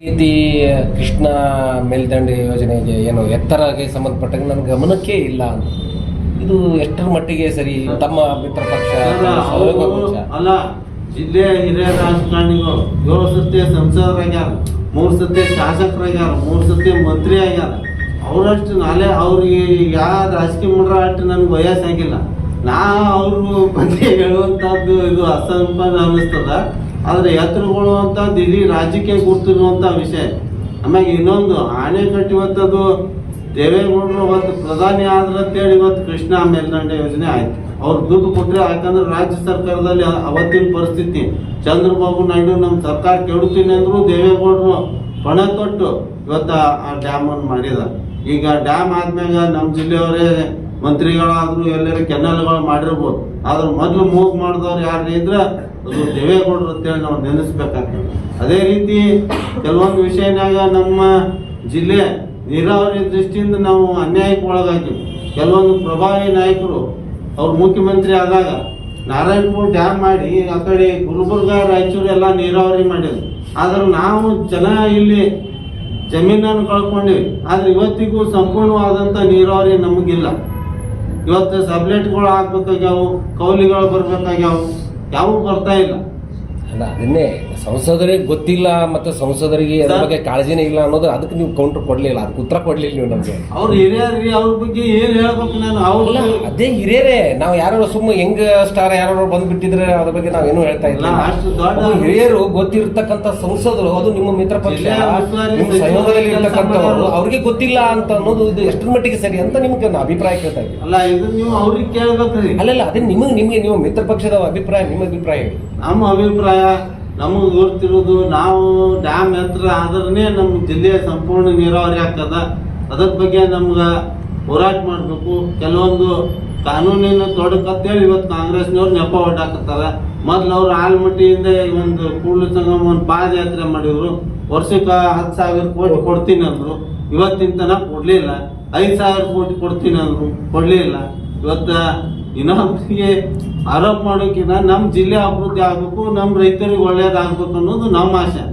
ರೀತಿ ಕೃಷ್ಣ ಮೇಲ್ದಂಡೆ ಯೋಜನೆಗೆ ಏನು ಎತ್ತರಗೆ ಸಂಬಂಧಪಟ್ಟಂಗೆ ನನ್ನ ಗಮನಕ್ಕೆ ಇಲ್ಲ ಅಂತ. ಇದು ಎಷ್ಟರ ಮಟ್ಟಿಗೆ ಸರಿ ತಮ್ಮ ಮಿತ್ರ ಪಕ್ಷ ಅಲ್ಲ ಜಿಲ್ಲೆ ಹಿರಿಯ ರಾಜಕಾರಣಿಗಳು ಏಳು ಸತಿ ಸಂಸದರಾಗ್ಯಾರ ಮೂರು ಸತಿ ಶಾಸಕರಾಗ್ಯಾರ ಮೂರು ಸತಿ ಮಂತ್ರಿ ಆಗ್ಯಾರ ಅವರಷ್ಟು ನಾಳೆ ಅವ್ರಿಗೆ ಯಾವ ರಾಜಕೀಯ ಮಾಡ್ರ ಅಷ್ಟು ನನಗೆ ವಯಸ್ಸಾಗಿಲ್ಲ. ನಾ ಅವರು ಬಗ್ಗೆ ಹೇಳುವಂಥದ್ದು ಇದು ಅಸಂಪನ್ನ ಅನ್ನಿಸ್ತದ. ಆದ್ರೆ ಎತ್ತರಗಳು ಅಂತ ಇಡೀ ರಾಜಕೀಯ ಗುರ್ತಿರುವಂಥ ವಿಷಯ. ಆಮ್ಯಾಗ ಇನ್ನೊಂದು ಆಣೆಕಟ್ಟು ಇವತ್ತದು ದೇವೇಗೌಡರು ಅವತ್ತು ಪ್ರಧಾನಿ ಅಂತ ಅಂತೇಳಿ ಇವತ್ತು ಕೃಷ್ಣ ಮೇಲ್ದಂಡೆ ಯೋಜನೆ ಆಯ್ತು. ಅವ್ರು ದುಡ್ಡು ಕೊಟ್ಟರೆ ಯಾಕಂದ್ರೆ ರಾಜ್ಯ ಸರ್ಕಾರದಲ್ಲಿ ಅವತ್ತಿನ ಪರಿಸ್ಥಿತಿ. ಚಂದ್ರಬಾಬು ನಾಯ್ಡು ನಮ್ಮ ಸರ್ಕಾರ ಕೆಡುತ್ತೀನಿ ಅಂದ್ರು ದೇವೇಗೌಡರು ಪಣ ತೊಟ್ಟು ಇವತ್ತು ಆ ಡ್ಯಾಮ್ ಅನ್ನು ಮಾಡಿದ ಈಗ ಡ್ಯಾಮ್ ಆದ್ಮ್ಯಾಗ ನಮ್ಮ ಜಿಲ್ಲೆಯವರೇ ಮಂತ್ರಿಗಳಾದರೂ ಎಲ್ಲರೂ ಕೆನಲ್ಗಳು ಮಾಡಿರ್ಬೋದು. ಆದ್ರೆ ಮೊದಲು ಮೂವ್ ಮಾಡಿದವ್ರು ಯಾರು ಇದ್ರೆ ಅದು ದೇವೇಗೌಡರು ಅಂತೇಳಿ ನಾವು ನೆನೆಸ್ಬೇಕಾಗ್ತದೆ. ಅದೇ ರೀತಿ ಕೆಲವೊಂದು ವಿಷಯನಾಗ ನಮ್ಮ ಜಿಲ್ಲೆ ನೀರಾವರಿ ದೃಷ್ಟಿಯಿಂದ ನಾವು ಅನ್ಯಾಯಕ್ಕೆ ಒಳಗಾಗಿವಿ ಕೆಲವೊಂದು ಪ್ರಭಾವಿ ನಾಯಕರು, ಅವ್ರು ಮುಖ್ಯಮಂತ್ರಿ ಆದಾಗ ನಾರಾಯಣಪುರ ಡ್ಯಾಮ್ ಮಾಡಿ ಆ ಕಡೆ ಗುಲ್ಬರ್ಗ, ರಾಯಚೂರು ಎಲ್ಲ ನೀರಾವರಿ ಮಾಡಿದ್ರು. ಆದ್ರೆ ನಾವು ಜನ ಇಲ್ಲಿ ಜಮೀನನ್ನು ಕಳ್ಕೊಂಡಿವಿ. ಆದ್ರೆ ಇವತ್ತಿಗೂ ಸಂಪೂರ್ಣವಾದಂಥ ನೀರಾವರಿ ನಮಗಿಲ್ಲ. ಇವತ್ತು ಸಬ್ಲೆಟ್ಗಳು ಹಾಕ್ಬೇಕಾಗ್ಯಾವು, ಕೌಲಿಗಳು ಬರ್ಬೇಕಾಗ್ಯಾವು. ಯಾವ ಬರ್ತಾ ಇಲ್ಲ. ಅಲ್ಲ ಅದನ್ನೇ ಸಂಸದರಿಗೆ ಗೊತ್ತಿಲ್ಲ ಮತ್ತೆ ಸಂಸದರಿಗೆ ಅದ್ರ ಬಗ್ಗೆ ಕಾಳಜಿನೇ ಇಲ್ಲ ಅನ್ನೋದು ಅದಕ್ಕೆ ನೀವು ಕೌಂಟರ್ ಕೊಡಲಿಲ್ಲ ಅದಕ್ಕೆ ಉತ್ತರ ಕೊಡಲಿಲ್ಲ ನೀವು ನಮ್ಗೆ. ಅವ್ರು ಹಿರಿಯರ್ರಿ ಅವ್ರ ಬಗ್ಗೆ ಏನ್ ಹೇಳ್ಬೇಕು ನಾನು? ಅವ್ರಲ್ಲ ಅದೇ ಹಿರಿಯರೇ ನಾವು ಯಾರು ಸುಮ್ಮ ಹೆಂಗ್ ಸ್ಟಾರ್ ಯಾರು ಬಂದ್ಬಿಟ್ಟಿದ್ರೆ ಅದ್ರ ಬಗ್ಗೆ ನಾವೇನು ಹೇಳ್ತಾ ಇಲ್ಲ ಹಿರಿಯರು ಗೊತ್ತಿರ್ತಕ್ಕಂಥ ಸಂಸದರು ಅದು ನಿಮ್ಮ ಮಿತ್ರ ಪಕ್ಷ ನಿಮ್ಮ ಸಚಿವರು ಸಹಯೋಗದಲ್ಲಿ ಇರ್ತಕ್ಕಂಥವ್ರು ಅವ್ರಿಗೆ ಗೊತ್ತಿಲ್ಲ ಅಂತ ಅನ್ನೋದು ಇದು ಎಷ್ಟರ ಮಟ್ಟಿಗೆ ಸರಿ ಅಂತ ನಿಮ್ಗೆ ಅಭಿಪ್ರಾಯ ಕೇಳ್ತಾ ಇದ್ದೀನಿ. ಅಲ್ಲ ಇದು ನೀವು ಅವ್ರಿಗೆ ಕೇಳ್ಬೇಕ್ರಿ. ಅಲ್ಲಲ್ಲ ಅದೇ ನಿಮಗೆ ನಿಮಗೆ ನೀವು ಮಿತ್ರ ಪಕ್ಷದ ಅಭಿಪ್ರಾಯ ನಿಮ್ಮ ಅಭಿಪ್ರಾಯ ನಮ್ಮ ಅಭಿಪ್ರಾಯ ನಮಗೆ ಗೊತ್ತಿರೋದು ನಾವು ಡ್ಯಾಮ್ ಎತ್ತರ ಆದ್ರೆ ನಮ್ಮ ಜಿಲ್ಲೆ ಸಂಪೂರ್ಣ ನೀರಾವರಿ ಆಗ್ತದ. ಅದ್ರ ಬಗ್ಗೆ ನಮ್ಗೆ ಹೋರಾಟ ಮಾಡಬೇಕು. ಕೆಲವೊಂದು ಕಾನೂನಿನ ತೊಡಕತ್ತೇಳಿ ಇವತ್ತು ಕಾಂಗ್ರೆಸ್ನವ್ರು ನೆಪ ಹೊಡ್ಡಾಕತ್ತಾರ ಮೊದ್ಲು ಅವ್ರು ಆಲ್ಮಟ್ಟಿಯಿಂದ ಒಂದು ಕೂಡಲ ಸಂಗಮ ಒಂದು ಪಾದಯಾತ್ರೆ ಮಾಡಿದ್ರು. ವರ್ಷಕ್ಕೆ ಹತ್ತು ಸಾವಿರ ಕೋಟಿ ಕೊಡ್ತೀನಿ ಅಂದರು. ಇವತ್ತಿನ ತನಕ ಕೊಡ್ಲಿಲ್ಲ. ಐದು ಸಾವಿರ ಕೋಟಿ ಕೊಡ್ತೀನಿ ಅಂದರು. ಕೊಡ್ಲಿಲ್ಲ. ಇವತ್ತ ಇನ್ನೊಬ್ರಿಗೆ ಆರೋಪ ಮಾಡೋಕ್ಕಿಂತ ನಮ್ಮ ಜಿಲ್ಲೆ ಅಭಿವೃದ್ಧಿ ಆಗಬೇಕು ನಮ್ಮ ರೈತರಿಗೆ ಒಳ್ಳೇದಾಗಬೇಕು ಅನ್ನೋದು ನಮ್ಮ ಆಸೆ